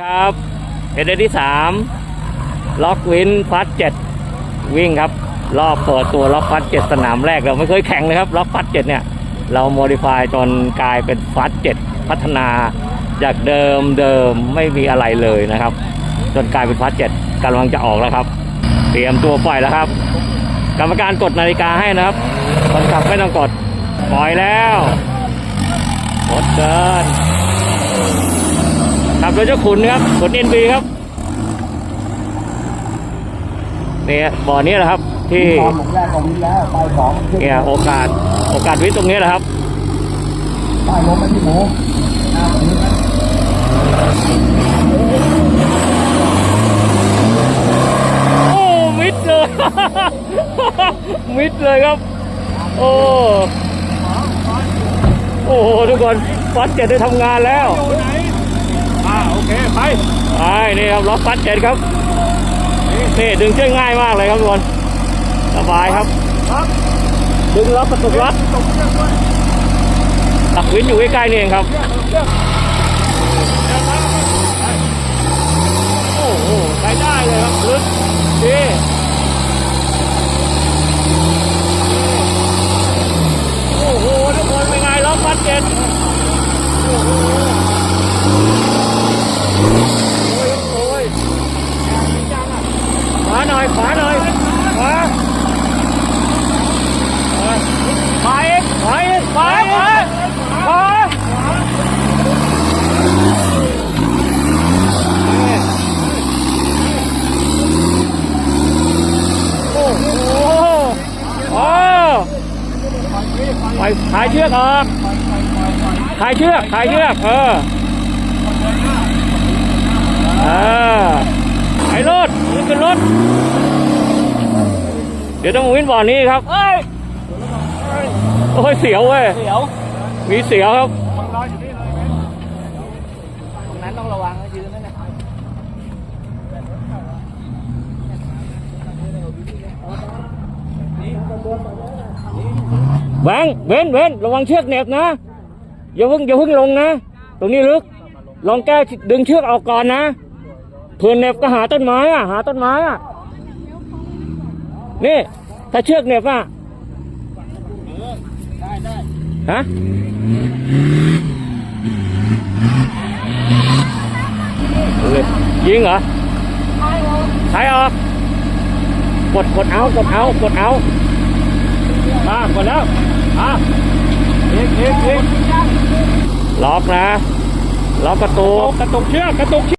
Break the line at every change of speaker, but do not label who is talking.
ครับเอเดที่สามล็อกวินฟัดเจ็ดวิ่งครับ รอบเปิดตัวล็อกฟัดเจ็ดสนามแรกเราไม่เคยแข่งเลยครับล็อกฟัดเจ็ดเนี่ย เราโมดิฟายจนกลายเป็นฟัดเจ็ดพัฒนาจากเดิมเดิมไม่มีอะไรเลยนะครับ จนกลายเป็นฟัดเจ็ดกำลังจะออกแล้วครับ เตรียมตัวปล่อยแล้วครับ กรรมการกดนาฬิกาให้นะครับคนขับไม่ต้องกดปล่อยแล้วกดเดิน ขับโดยเจ้าขุนนะครับขุนเอ็นบีครับเนี่ยบ่อนี้แหละครับ ที่
ตอนผมแรกของวินแล้วไปสองขึ้น
เนี่ยโอกาสโอกาสวิทย์ตรงนี้แหละครับ
ไปล้มไปที่หมูหน้าผมนี่นะ
โอ้มิดเลย มิดเลยครับ โอ้โอ้โหทุกคนฟัดเจ็ดได้ทำงานแล้ว
อ่าโอเคไป
ไอ้นี่ครับล็อกฟัดเจ็ดครับนี่ดึงเชือกง่ายมากเลยครับทุกคนสบายครับ
ครับ
ดึงล็อกกระตุกล็อก
ตกเชือกด้วย
ตักวินอยู่ใกล้ๆนี่เองครับ
เชือกเชือกเชือกไป
โอ้โหใช้ได้เลยครับลึกดีโอ้โหทุกคนเป็นไงล็อกฟัดเจ็ดโอ้โหโอ้ยโอ้ยขวาหน่อยขวาหน่อยขวาขวาอีกขวาอีกขวาขวาขวาโอ้โหโอ้ ไปถ่ายเชือกออกถ่ายเชือกถ่ายเชือกเออเออไอ้รถนี่เป็นรถ เดี๋ยวต้องวิ่งบ่อนี้ครับเอ้ยโอ้ยเสียวเว้ย
เดี๋ยว
มีเสียวครับ
ตรงนั้นต้องระวังนะยืนนั่นนะ
แบงเว้นเว้นระวังเชือกเหน็บนะอย่าเพิ่งอย่าเพิ่งลงนะ ตรงนี้ลึก ลองแก้ดึงเชือกออกก่อนนะเพื่อนเหน็บก็หาต้นไม้อะหาต้นไม้อะนี่ ถ้าเชือกเหน็บอะฮะเลยยิงเหรอใช้ออกกดกดเอากดเอากดเอามากดแล้ว อะ
เอกเอกเอก
ล็อกนะ ล็อกกระตุกกระตุกเชือกกระตุกเชือก